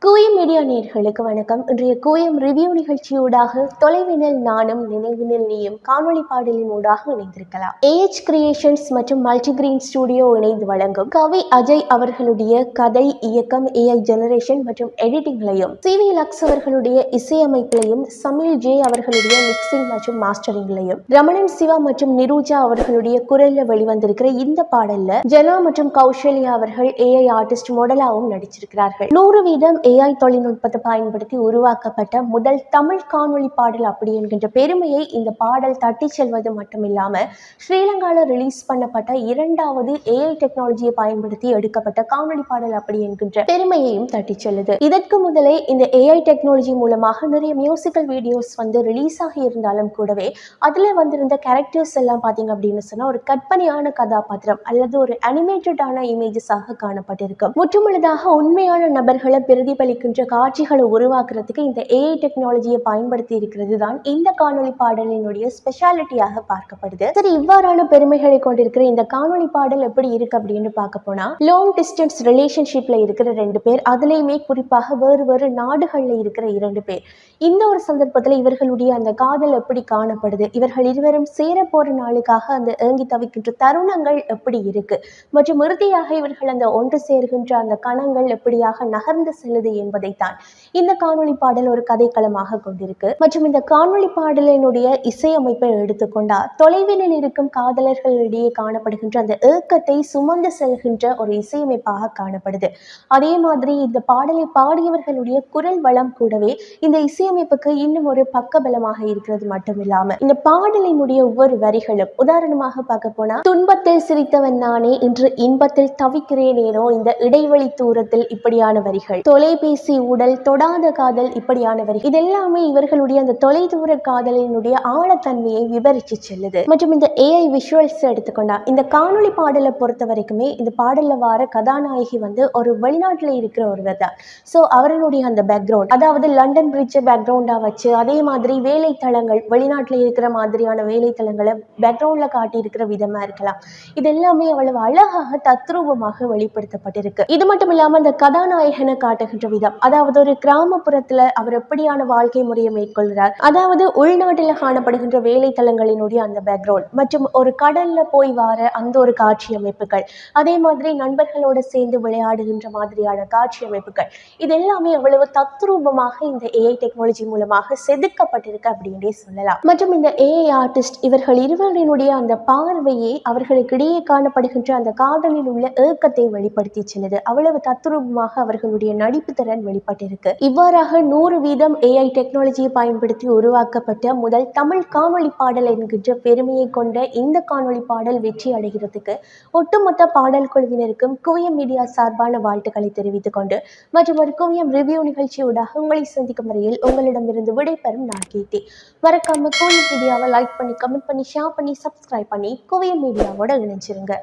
cưới media நேர்களுக்கு வணக்கம். இன்றைய கோயம் ரிவ்யூ நிகழ்ச்சியூடாக தொலைவினில் நானும் நினைவினில் நீயும் காணொளி பாடலின் ஊடாக இணைந்திருக்கலாம். ஏஎச் கிரியேஷன்ஸ் மற்றும் மல்டிகிரீன் ஸ்டுடியோ இணைந்து வழங்கும் கவி அஜய் அவர்களுடைய கதை இயக்கம் ஏஐ ஜெனரேஷன் மற்றும் எடிட்டிங்லையும் சி வி லக்ஸ் அவர்களுடைய இசையமைப்பிலையும் சமில் ஜே அவர்களுடைய மிக்சிங் மற்றும் மாஸ்டரிங்லையும் ரமணன் சிவா மற்றும் நிரூஜா அவர்களுடைய குரல்ல வெளிவந்திருக்கிற இந்த பாடல்ல ஜனா மற்றும் கௌசல்யா அவர்கள் ஏஐ ஆர்டிஸ்ட் மாடலாகவும் நடிச்சிருக்கிறார்கள். நூறு வீதம் ஏஐ தொழில்நுட்பத்தை பயன்படுத்தி உருவாக்கப்பட்ட முதல் தமிழ் காணொளி பாடல் அப்படி என்கின்ற பெருமையை இந்த பாடல் தட்டி செல்வது மட்டுமில்லாம ஸ்ரீலங்காவில் ரிலீஸ் பண்ணப்பட்ட இரண்டாவது ஏஐ டெக்னாலஜியை பயன்படுத்தி எடுக்கப்பட்ட காணொளி பாடல் அப்படி என்கின்ற பெருமையையும் தட்டி செல்லுது. இதற்கு முதலே இந்த ஏஐ டெக்னாலஜி மூலமாக நிறைய மியூசிக்கல் வீடியோஸ் வந்து ரிலீஸ் ஆகி இருந்தாலும் கூடவே அதில் வந்திருந்த கேரக்டர்ஸ் எல்லாம் பார்த்தீங்க அப்படின்னு சொன்னால் ஒரு கற்பனையான கதாபாத்திரம் அல்லது ஒரு அனிமேட்டடான இமேஜஸாக காணப்பட்டிருக்கும். முற்றுமுழுதாக உண்மையான நபர்களை பிரதிபலிக்கின்ற காட்சிகளை உருவாக்குறதுக்கு இந்த ஏஐ டெக்னாலஜியை பயன்படுத்தி இருக்கிறது தான் இந்த காணொளி பாடலினுடைய ஸ்பெஷாலிட்டியாக பார்க்கப்படுது. சரி இவ்வாறான பெருமைகளை கொண்டிருக்கிற இந்த காணொளி பாடல் எப்படி இருக்கு அப்படின்னு பார்க்க போனா லாங் டிஸ்டன்ஸ் ரிலேஷன்ஷிப்ல இருக்கிற ரெண்டு பேர் அதுலேயுமே குறிப்பாக வேறு வேறு நாடுகளில் இருக்கிற இரண்டு பேர். இந்த ஒரு சந்தர்ப்பத்தில் இவர்களுடைய அந்த காதல் எப்படி காணப்படுது? இவர்கள் இருவரும் சேர போற நாளுக்காக அந்த ஏங்கி தவிக்கின்ற தருணங்கள் எப்படி இருக்கு? மற்றும் இறுதியாக இவர்கள் அந்த ஒன்று சேர்கின்ற அந்த கணங்கள் எப்படியாக நகர்ந்து செல்லுது என்பதைத்தான் இந்த காணொளி பாடல் ஒரு கதைக்களமாக கொண்டிருக்கு. மற்றும் இந்த காணொளி பாடலினுடைய இசையமைப்பை எடுத்துக்கொண்டா தொலைவினில் இருக்கும் காதலர்களிடையே காணப்படுகின்ற அந்த ஏக்கத்தை சுமந்து செல்கின்ற ஒரு இசையமைப்பாக காணப்படுது. அதே மாதிரி இந்த பாடலை பாடியவர்களுடைய குரல் வளம் கூடவே இந்த இசையமைப்புக்கு இன்னும் ஒரு பக்கபலமாக இருக்கிறது மட்டும் இல்லாம இந்த பாடலினுடைய ஒவ்வொரு வரிகளும் உதாரணமாக பார்க்க போனா துன்பத்தில் சிரித்தவன் நானே இன்று இன்பத்தில் தவிக்கிறேனேனோ இந்த இடைவெளி தூரத்தில் இப்படியான வரிகள் தொலைபேசி உடல் தொடாத காதல் இப்படியானவர். இதெல்லாமே இவர்களுடைய அந்த தொலைதூர காதலினுடைய ஆழத்தன்மையை விவரிச்சு செல்லுது. மற்றும் இந்த ஏஐ விஷுவல்ஸ் எடுத்துக்கொண்டா இந்த காணொளி பாடலை பொறுத்த வரைக்குமே இந்த பாடல்ல வார கதாநாயகி வந்து ஒரு வெளிநாட்டுல இருக்கிற ஒருவர் தான். ஸோ அவர்களுடைய அந்த பேக்ரவுண்ட் அதாவது லண்டன் பிரிட்ஜை பேக்ரவுண்டா வச்சு அதே மாதிரி வேலைத்தளங்கள் வெளிநாட்டுல இருக்கிற மாதிரியான வேலைத்தளங்களை பேக்ரவுண்ட்ல காட்டி இருக்கிற விதமா இருக்கலாம். இது எல்லாமே அவ்வளவு அழகாக தத்ரூபமாக வெளிப்படுத்தப்பட்டிருக்கு. இது மட்டும் இல்லாம அந்த கதாநாயகனை காட்டுகின்ற விதம் அதாவது ஒரு கிராமப்புறத்துல அவர் எப்படியான வாழ்க்கை முறையை மேற்கொள்கிறார்? அதாவது உள்நாட்டில் காணப்படுகின்ற வேலைத்தளங்களினுடைய அந்த பேக்ரவுண்ட் மற்றும் ஒரு கடல்ல போய் வார அந்த ஒரு காட்சி அமைப்புகள் அதே மாதிரி நண்பர்களோட சேர்ந்து விளையாடுகின்ற மாதிரியான காட்சி அமைப்புகள் இது எல்லாமே அவ்வளவு தத்ரூபமாக இந்த ஏஐ டெக்னாலஜி மூலமாக செதுக்கப்பட்டிருக்கு அப்படின்றே சொல்லலாம். மற்றும் இந்த ஏஐ ஆர்டிஸ்ட் இவர்கள் இருவரினுடைய அந்த பார்வையே அவர்களுக்கிடையே காணப்படுகின்ற அந்த காதலில் உள்ள ஏக்கத்தை வெளிப்படுத்தி செல்லுது. அவ்வளவு தத்ரூபமாக அவர்களுடைய நடிப்பு திறன் வெளிப்பட்டிருக்கு. இவ்வாறாக நூறு வீதம் ஏஐ டெக்னாலஜியை பயன்படுத்தி உருவாக்கப்பட்ட முதல் தமிழ் காணொளி பாடல் என்கின்ற பெருமையை கொண்ட இந்த காணொளி பாடல் வெற்றி அடைகிறதுக்கு ஒட்டுமொத்த பாடல் குழுவினருக்கும் குவியம் மீடியா சார்பான வாழ்த்துக்களை தெரிவித்துக் கொண்டு மற்றும் ஒரு குவியம் ரிவ்யூ நிகழ்ச்சியூடாக உங்களை சந்திக்கும் வரையில் உங்களிடமிருந்து விடைபெறும் நான் கீர்த்தி. மறக்காம குவியம் மீடியாவை லைக் பண்ணி கமெண்ட் பண்ணி ஷேர் பண்ணி சப்ஸ்கிரைப் பண்ணி குவியம் மீடியாவோட இணைஞ்சிருங்க.